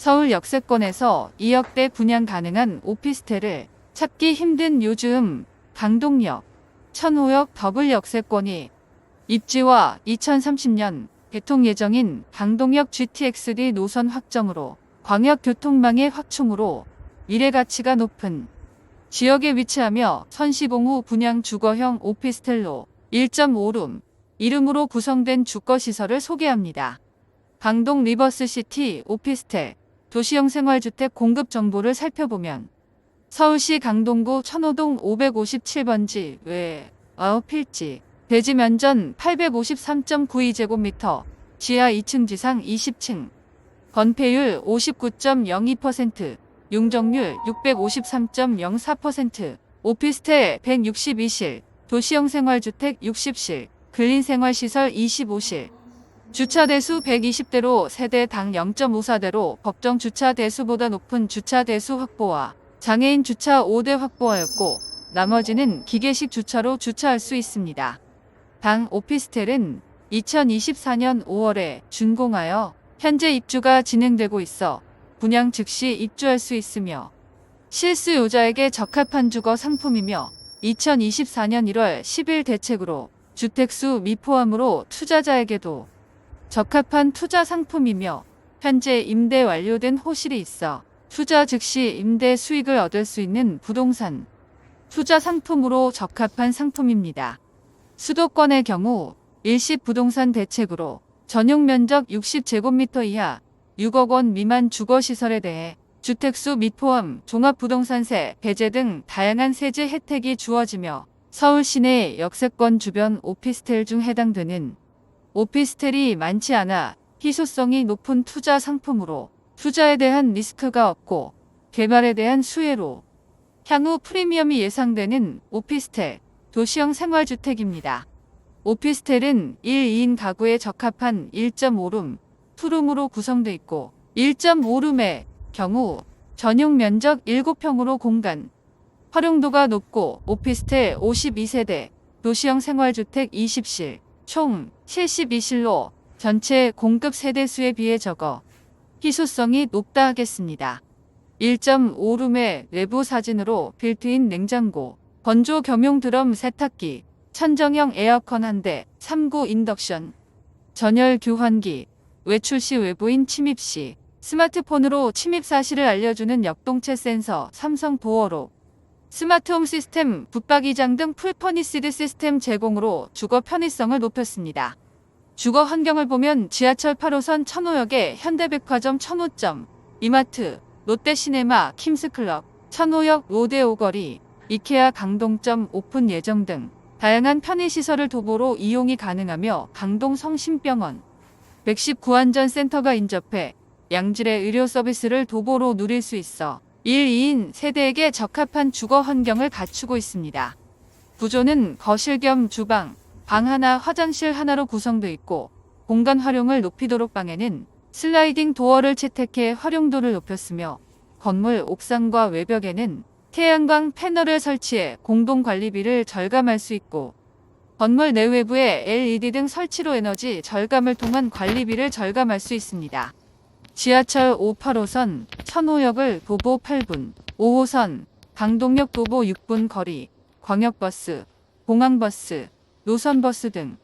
서울 역세권에서 2억대 분양 가능한 오피스텔을 찾기 힘든 요즘 강동역, 천호역 더블 역세권이 입지와 2030년 개통 예정인 강동역 GTX-D 노선 확정으로 광역교통망의 확충으로 미래 가치가 높은 지역에 위치하며 선시봉 후 분양 주거형 오피스텔로 1.5룸, 이름으로 구성된 주거시설을 소개합니다. 강동 리버스시티 오피스텔 도시형 생활주택 공급 정보를 살펴보면 서울시 강동구 천호동 557번지 외 아웃필지 대지 면전 853.92제곱미터 지하 2층 지상 20층 건폐율 59.02% 용적률 653.04% 오피스텔 162실 도시형 생활주택 60실 근린생활시설 25실 주차 대수 120대로 세대 당 0.54대로 법정 주차 대수보다 높은 주차 대수 확보와 장애인 주차 5대 확보하였고 나머지는 기계식 주차로 주차할 수 있습니다. 당 오피스텔은 2024년 5월에 준공하여 현재 입주가 진행되고 있어 분양 즉시 입주할 수 있으며 실수요자에게 적합한 주거 상품이며 2024년 1월 10일 대책으로 주택수 미포함으로 투자자에게도 적합한 투자 상품이며 현재 임대 완료된 호실이 있어 투자 즉시 임대 수익을 얻을 수 있는 부동산 투자 상품으로 적합한 상품입니다. 수도권의 경우 일시 부동산 대책으로 전용 면적 60제곱미터 이하 6억 원 미만 주거시설에 대해 주택수 및 포함 종합부동산세, 배제 등 다양한 세제 혜택이 주어지며 서울 시내 역세권 주변 오피스텔 중 해당되는 오피스텔이 많지 않아 희소성이 높은 투자 상품으로 투자에 대한 리스크가 없고 개발에 대한 수혜로 향후 프리미엄이 예상되는 오피스텔, 도시형 생활주택입니다. 오피스텔은 1, 2인 가구에 적합한 1.5룸, 투룸으로 구성돼 있고 1.5룸의 경우 전용 면적 7평으로 공간, 활용도가 높고 오피스텔 52세대, 도시형 생활주택 20실, 총 72실로 전체 공급 세대수에 비해 적어 희소성이 높다 하겠습니다. 1.5룸의 내부 사진으로 빌트인 냉장고, 건조 겸용 드럼 세탁기, 천정형 에어컨 한 대, 3구 인덕션, 전열 교환기, 외출 시 외부인 침입 시 스마트폰으로 침입 사실을 알려주는 역동체 센서 삼성 도어로 스마트홈 시스템, 붙박이장 등 풀퍼니시드 시스템 제공으로 주거 편의성을 높였습니다. 주거 환경을 보면 지하철 8호선 천호역에 현대백화점 천호점, 이마트, 롯데시네마, 킴스클럽, 천호역 로데오거리, 이케아 강동점 오픈 예정 등 다양한 편의시설을 도보로 이용이 가능하며 강동 성심병원, 119안전 센터가 인접해 양질의 의료 서비스를 도보로 누릴 수 있어 1, 2인 세대에게 적합한 주거 환경을 갖추고 있습니다. 구조는 거실 겸 주방, 방 하나, 화장실 하나로 구성되어 있고 공간 활용을 높이도록 방에는 슬라이딩 도어를 채택해 활용도를 높였으며 건물 옥상과 외벽에는 태양광 패널을 설치해 공동 관리비를 절감할 수 있고 건물 내외부에 LED 등 설치로 에너지 절감을 통한 관리비를 절감할 수 있습니다. 지하철 58호선 천호역을 도보 8분, 5호선 강동역 도보 6분 거리, 광역버스, 공항버스, 노선버스 등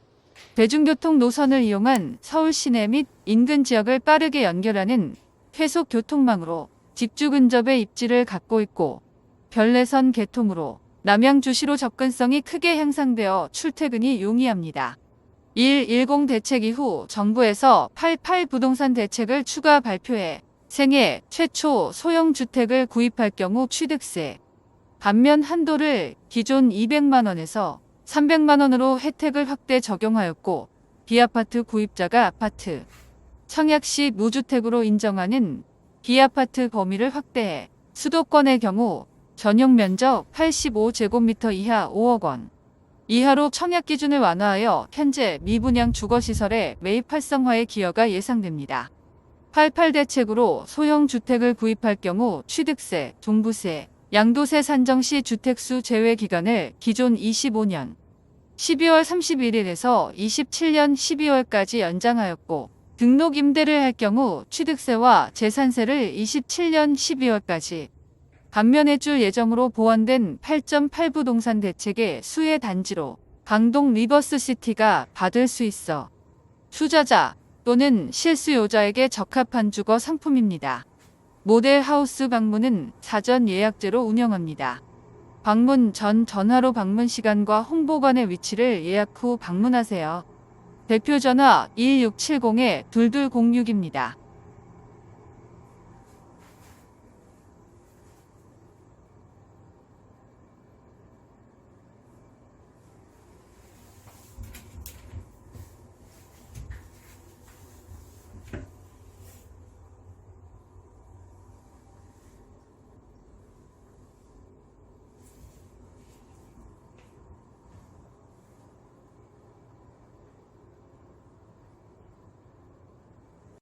대중교통 노선을 이용한 서울 시내 및 인근 지역을 빠르게 연결하는 회속 교통망으로 집주 근접의 입지를 갖고 있고 별내선 개통으로 남양 주시로 접근성이 크게 향상되어 출퇴근이 용이합니다. 110 대책 이후 정부에서 88 부동산 대책을 추가 발표해 생애 최초 소형 주택을 구입할 경우 취득세 반면 한도를 기존 200만 원에서 300만 원으로 혜택을 확대 적용하였고 비아파트 구입자가 아파트 청약시 무주택으로 인정하는 비아파트 범위를 확대해 수도권의 경우 전용 면적 85제곱미터 이하 5억 원 이하로 청약 기준을 완화하여 현재 미분양 주거시설의 매입 활성화에 기여가 예상됩니다. 88 대책으로 소형 주택을 구입할 경우 취득세, 종부세, 양도세 산정 시 주택수 제외 기간을 기존 25년 12월 31일에서 27년 12월까지 연장하였고 등록 임대를 할 경우 취득세와 재산세를 27년 12월까지 감면해줄 예정으로 보완된 8.8 부동산 대책의 수혜 단지로 강동 리버스시티가 받을 수 있어 투자자 또는 실수요자에게 적합한 주거 상품입니다. 모델 하우스 방문은 사전 예약제로 운영합니다. 방문 전 전화로 방문 시간과 홍보관의 위치를 예약 후 방문하세요. 대표 전화 1670-2206입니다.